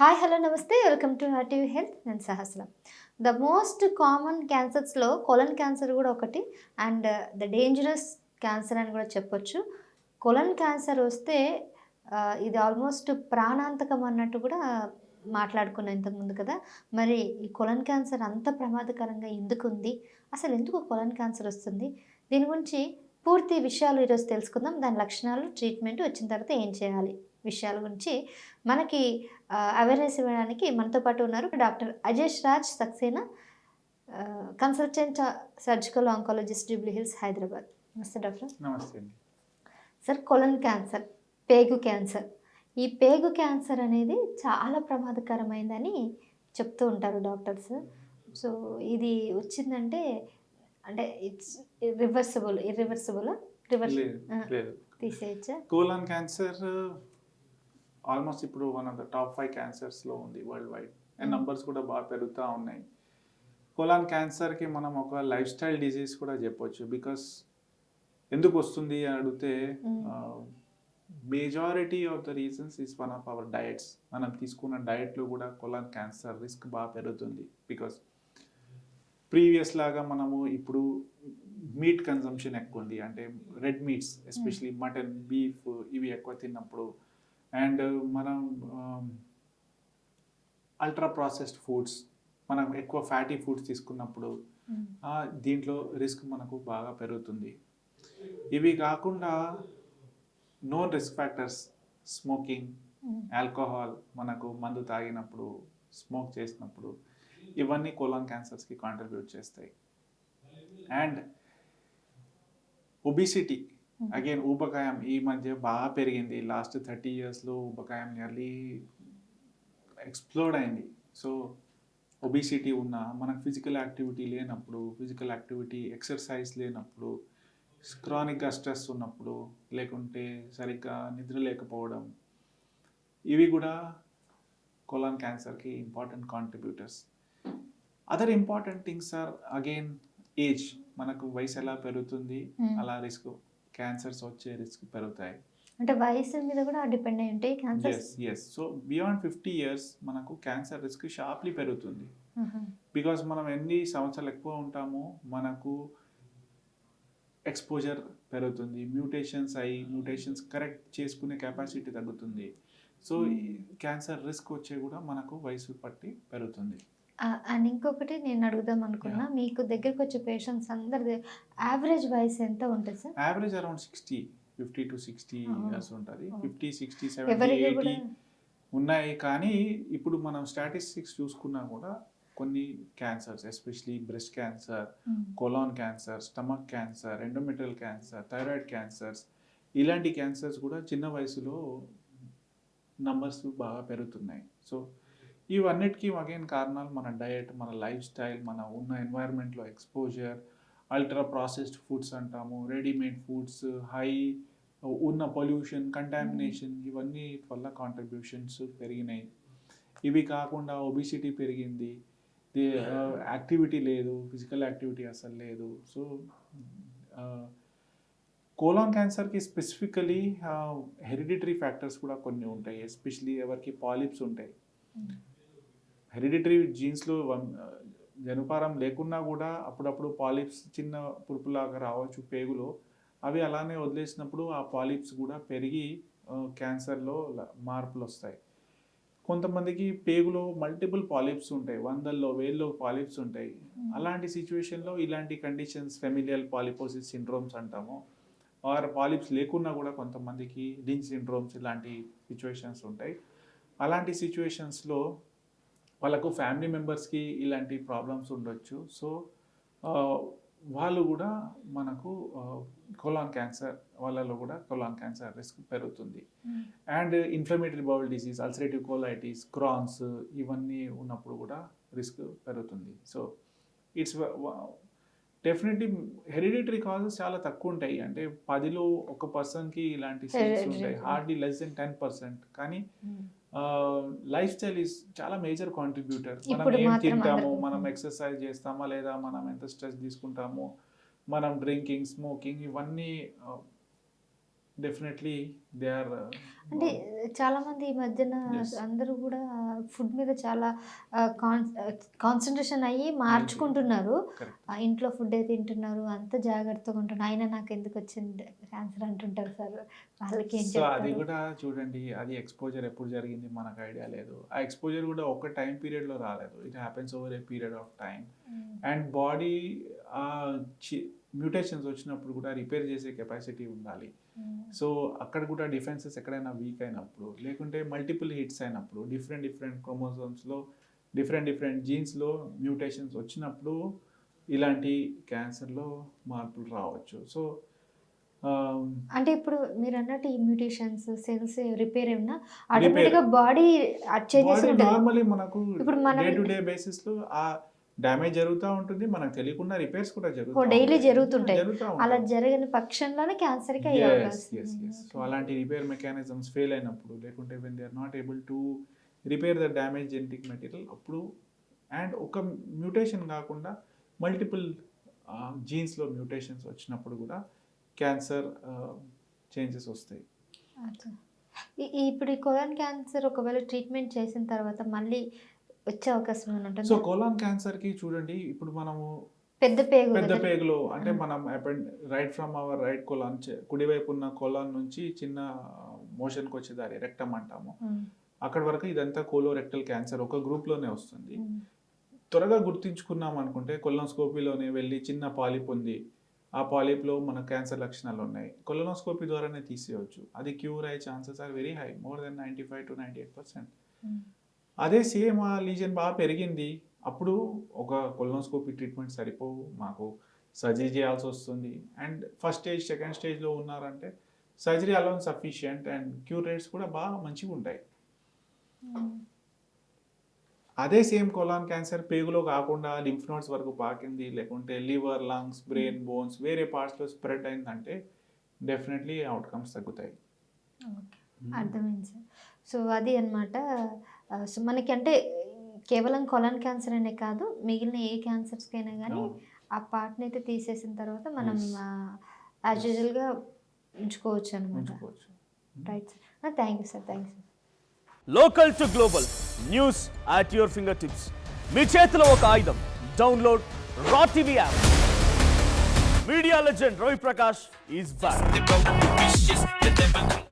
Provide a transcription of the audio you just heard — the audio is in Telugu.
హాయ్ హలో నమస్తే. Welcome to TV health. నేను సహస్రం. ద మోస్ట్ కామన్ క్యాన్సర్స్లో కొలన్ క్యాన్సర్ కూడా ఒకటి అండ్ ద డేంజరస్ క్యాన్సర్ అని కూడా చెప్పొచ్చు. కొలన్ క్యాన్సర్ వస్తే ఇది ఆల్మోస్ట్ ప్రాణాంతకం అన్నట్టు కూడా మాట్లాడుకున్నాం ఇంతకుముందు కదా. మరి ఈ కొలన్ క్యాన్సర్ అంత ప్రమాదకరంగా ఎందుకు ఉంది? అసలు ఎందుకు కొలన్ క్యాన్సర్ వస్తుంది? దీని గురించి పూర్తి విషయాలు ఈరోజు తెలుసుకుందాం. దాని లక్షణాలు ట్రీట్మెంట్ వచ్చిన తర్వాత ఏం చేయాలి? విషయాల గురించి మనకి అవేర్నెస్ ఇవ్వడానికి మనతో పాటు ఉన్నారు doctor Ajesh Raj Saxena consultant surgical oncologist Jubilee Hills Hyderabad. నమస్తే డాక్టర్. నమస్తే సార్ కొలన్ క్యాన్సర్ పేగు క్యాన్సర్ ఈ పేగు క్యాన్సర్ అనేది చాలా ప్రమాదకరమైందని చెప్తూ ఉంటారు డాక్టర్స్. సో ఇది వచ్చిందంటే అంటే ఇట్స్ రివర్సిబుల్ ఇర్రివర్సిబుల్ రివర్స్ తీసేయచ్చా? కోలాన్ క్యాన్సర్ ఆల్మోస్ట్ ఇప్పుడు one of the top five క్యాన్సర్స్లో ఉంది వరల్డ్ వైడ్ అండ్. నంబర్స్ కూడా బాగా పెరుగుతూ ఉన్నాయి. కోలాన్ క్యాన్సర్కి మనం ఒక లైఫ్ స్టైల్ డిజీజ్ కూడా చెప్పొచ్చు. బికాస్ ఎందుకు వస్తుంది అని అడిగితే. Majority of the reasons is one of our diets మనం తీసుకున్న డయట్లో కూడా కొలాన్ క్యాన్సర్ రిస్క్ బాగా పెరుగుతుంది. బికాస్ ప్రీవియస్ లాగా మనము ఇప్పుడు మీట్ కన్సంప్షన్ ఎక్కువ ఉంది. అంటే red meats especially mutton beef ఇవి ఎక్కువ తిన్నప్పుడు అండ్ మనం అల్ట్రా ప్రాసెస్డ్ ఫుడ్స్ మనం ఎక్కువ ఫ్యాటీ ఫుడ్స్ తీసుకున్నప్పుడు ఆ, దీంట్లో రిస్క్ మనకు బాగా పెరుగుతుంది. ఇవి కాకుండా known risk factors smoking alcohol మనకు మందు తాగినప్పుడు స్మోక్ చేసినప్పుడు ఇవన్నీ కోలాన్ క్యాన్సర్స్కి కాంట్రిబ్యూట్ చేస్తాయి. అండ్ ఒబిసిటీ అగైన్ ఊబకాయం ఈ మధ్య బాగా పెరిగింది. లాస్ట్ థర్టీ ఇయర్స్లో ఊబకాయం నియర్లీ ఎక్స్ప్లోడ్ అయింది. సో ఒబిసిటీ ఉన్న మనకు ఫిజికల్ యాక్టివిటీ లేనప్పుడు ఫిజికల్ యాక్టివిటీ ఎక్సర్సైజ్ లేనప్పుడు క్రానిక్గా స్ట్రెస్ ఉన్నప్పుడు లేకుంటే సరిగ్గా నిద్ర లేకపోవడం ఇవి కూడా కొలాన్ క్యాన్సర్కి important contributors other important things are again age మనకు వయసు ఎలా పెరుగుతుంది అలా రిస్క్ క్యాన్సర్స్ వచ్చే రిస్క్ పెరుగుతాయి. అంటే వయసు మీద కూడా డిపెండ్ అయి ఉంటాయి cancer yes yes so beyond fifty years మనకు క్యాన్సర్ రిస్క్ షార్ప్లీ పెరుగుతుంది. బికాస్ మనం ఎన్ని సంవత్సరాలు ఎక్కువ ఉంటామో మనకు ఎక్స్పోజర్ పెరుగుతుంది. మ్యూటేషన్స్ అయ్యి మ్యూటేషన్స్ కరెక్ట్ చేసుకునే కెపాసిటీ తగ్గుతుంది. సో క్యాన్సర్ రిస్క్ వచ్చే కూడా మనకు వయసు పట్టి పెరుగుతుంది. అండ్ ఇంకొకటి నేను అడుగుదాం అనుకున్నా మీకు దగ్గరకు వచ్చే పేషెంట్స్ అందరిది యావరేజ్ వయసు ఎంత ఉంటుంది sir average around sixty fifty to sixty. Years ఉంటుంది ఫిఫ్టీ సిక్స్టీ సెవెంటీ ఎయిటీ ఉన్నాయి కానీ ఇప్పుడు మనం స్టాటిస్టిక్స్ చూసుకున్నా కూడా కొన్ని cancers especially breast cancer. Colon cancer stomach cancer endometrial cancer thyroid cancers ఇలాంటి క్యాన్సర్స్ కూడా చిన్న వయసులో నంబర్స్ బాగా పెరుగుతున్నాయి సో ఇవన్నిటికీ అగైన్ కారణాలు మన డయట్ మన లైఫ్ స్టైల్ మన ఉన్న ఎన్వైరన్మెంట్లో ఎక్స్పోజర్ అల్ట్రా ప్రాసెస్డ్ ఫుడ్స్ అంటాము రెడీమేడ్ ఫుడ్స్ హై ఉన్న పొల్యూషన్ కంటామినేషన్ ఇవన్నీ వల్ల కాంట్రిబ్యూషన్స్ పెరిగినాయి. ఇవి కాకుండా ఒబిసిటీ పెరిగింది. యాక్టివిటీ లేదు ఫిజికల్ యాక్టివిటీ అసలు లేదు. సో కోలాన్ క్యాన్సర్కి స్పెసిఫికలీ హెరిడిటరీ ఫ్యాక్టర్స్ కూడా కొన్ని ఉంటాయి ఎస్పెషలీ ఎవరికి పాలిప్స్ ఉంటాయి. హెరిడిటరీ జీన్స్లో జనుపారం లేకున్నా కూడా అప్పుడప్పుడు పాలిప్స్ చిన్న పురుపులాగా రావచ్చు పేగులో. అవి అలానే వదిలేసినప్పుడు ఆ పాలిప్స్ కూడా పెరిగి క్యాన్సర్లో మార్పులు వస్తాయి కొంతమందికి పేగులో మల్టిపుల్ పాలిప్స్ ఉంటాయి వందల్లో వేల్లో పాలిప్స్ ఉంటాయి. అలాంటి సిచ్యువేషన్లో ఇలాంటి కండిషన్స్ ఫెమిలియల్ పాలిపోసిస్ సిండ్రోమ్స్ అంటాము. ఆర్ పాలిప్స్ లేకున్నా కూడా కొంతమందికి లించ్ సిండ్రోమ్స్ ఇలాంటి సిచ్యువేషన్స్ ఉంటాయి. అలాంటి సిచ్యువేషన్స్లో వాళ్ళకు ఫ్యామిలీ మెంబర్స్కి ఇలాంటి ప్రాబ్లమ్స్ ఉండొచ్చు. సో వాళ్ళు కూడా మనకు కొలాన్ క్యాన్సర్ వాళ్ళలో కూడా కొలాన్ క్యాన్సర్ రిస్క్ పెరుగుతుంది. And inflammatory bowel disease ulcerative colitis Crohn's ఇవన్నీ ఉన్నప్పుడు కూడా రిస్క్ పెరుగుతుంది. So it's definitely hereditary causes చాలా తక్కువ ఉంటాయి. అంటే పదిలో ఒక పర్సన్కి ఇలాంటి. ఉంటాయి. Hardly less than ten percent కానీ లైఫ్ స్టైల్ ఈస్ చాలా మేజర్ కాంట్రిబ్యూటర్. మనం ఏం తింటాము మనం ఎక్సర్సైజ్ చేస్తామా లేదా మనం ఎంత స్ట్రెస్ తీసుకుంటాము మనం డ్రింకింగ్ స్మోకింగ్ ఇవన్నీ డెఫినెట్లీ దే ఆర్ అంటే చాలా మంది ఈ మధ్యన. అందరూ కూడా ఫుడ్ మీద చాలా కాన్ కాన్సన్ట్రేషన్ అయ్యి మార్చుకుంటున్నారు. Correct. ఆ, ఇంట్లో ఫుడ్ అయితే తింటున్నారు అంత జాగ్రత్తగా ఉంటున్నారు. అయినా నాకు ఎందుకు వచ్చింది? క్యాన్సర్ అంటుంటారు సార్. వాళ్ళకి ఏం అది కూడా చూడండి అది ఎక్స్పోజర్ ఎప్పుడు జరిగింది మనకు ఐడియా లేదు. ఆ ఎక్స్పోజర్ కూడా ఒక టైం పీరియడ్లో రాలేదు. It happens over a period of time. And body mutations వచ్చినప్పుడు కూడా రిపేర్ చేసే కెపాసిటీ ఉండాలి. సో అక్కడ కూడా డిఫెన్సెస్ ఎక్కడైనా వీక్ అయినప్పుడు లేకుంటే మల్టిపుల్ హిట్స్ అయినప్పుడు డిఫరెంట్ డిఫరెంట్ క్రోమోజోమ్స్లో డిఫరెంట్ డిఫరెంట్ జీన్స్లో మ్యూటేషన్స్ వచ్చినప్పుడు ఇలాంటి క్యాన్సర్లో మార్పులు రావచ్చు. సో అంటే ఇప్పుడు మీరు అన్నట్టు ఈ మ్యూటేషన్స్ సెల్స్ రిపేర్ ఏమన్నా ఆటోమేటిక్గా బాడీ చేంజెస్ ఉంటుంది. నార్మలీ మనకు ఇప్పుడు మనం- డే టు డే బేసిస్లో ఆ డ్యామేజ్ జరుగుతూ ఉంటుంది. మనకు తెలియకుండా రిపేర్స్ కూడా జరుగుతాయి డైలీ జరుగుతుంటాయి. జరుగుతూ అలా. జరిగిన పక్షంలోనే ఎస్ సో. అలాంటి రిపేర్ మెకానిజమ్స్ ఫెయిల్ అయినప్పుడు లేకుంటే when they are not able to repair the damage genetic material అప్పుడు అండ్ ఒక మ్యూటేషన్ కాకుండా మల్టిపుల్ జీన్స్లో మ్యూటేషన్స్ వచ్చినప్పుడు కూడా క్యాన్సర్ చేంజెస్ వస్తాయి. ఇప్పుడు ఈ కొలాన్ క్యాన్సర్ ఒకవేళ ట్రీట్మెంట్ చేసిన తర్వాత మళ్ళీ వచ్చే అవకాశం ఏమైనా సో ఉంటుందా కోలాన్ క్యాన్సర్కి చూడండి ఇప్పుడు మనము పెద్ద పేగు పెద్ద? పేగులో అంటే. మనం right from our right colon కుడివైపు ఉన్న కొలాన్ నుంచి చిన్న మోషన్కి వచ్చే దారి రెక్టమ్ అంటాము. అక్కడ వరకు ఇదంతా కోలోరెక్టల్ క్యాన్సర్ ఒక గ్రూప్లోనే వస్తుంది మ్మ్. త్వరగా గుర్తించుకున్నాం అనుకుంటే కొలనోస్కోపీలోనే వెళ్ళి చిన్న పాలిప్ ఉంది ఆ పాలిప్లో మన క్యాన్సర్ లక్షణాలు ఉన్నాయి కొలనోస్కోపీ ద్వారానే తీసేయవచ్చు అది క్యూర్ అయ్యే chances are very high more than ninety five to ninety eight percent. అదే సేమ్ ఆ లీజన్ బాగా పెరిగింది. అప్పుడు ఒక కొలనోస్కోపీ ట్రీట్మెంట్ సరిపోవు మాకు సర్జరీ చేయాల్సి వస్తుంది. అండ్ ఫస్ట్ స్టేజ్ సెకండ్ స్టేజ్లో ఉన్నారంటే surgery alone sufficient and cure rates కూడా బాగా మంచిగా ఉంటాయి. అదే సేమ్ కొలాన్ క్యాన్సర్ పేగులో కాకుండా లింఫ్ నోడ్స్ వరకు పాకింది లేకుంటే లివర్ లంగ్స్ బ్రెయిన్ బోన్స్ వేరే పార్ట్స్లో స్ప్రెడ్ అయిందంటే డెఫినెట్లీ అవుట్కమ్స్ తగ్గుతాయి. అర్థమైంది సార్. సో అది అనమాట సో మనకి అంటే కేవలం కొలాన్ క్యాన్సర్ అనే కాదు మిగిలిన ఏ క్యాన్సర్స్కైనా కానీ అవును. ఆ పార్ట్ని అయితే తీసేసిన తర్వాత మనం. యాజ్ యూజువల్గా ఉంచుకోవచ్చు అనమాట right sir thank you sir thank you local to global news at your fingertips మీ చేతిలో ఒక ఆయుధం. Download Raw TV app media legend Ravi Prakash is back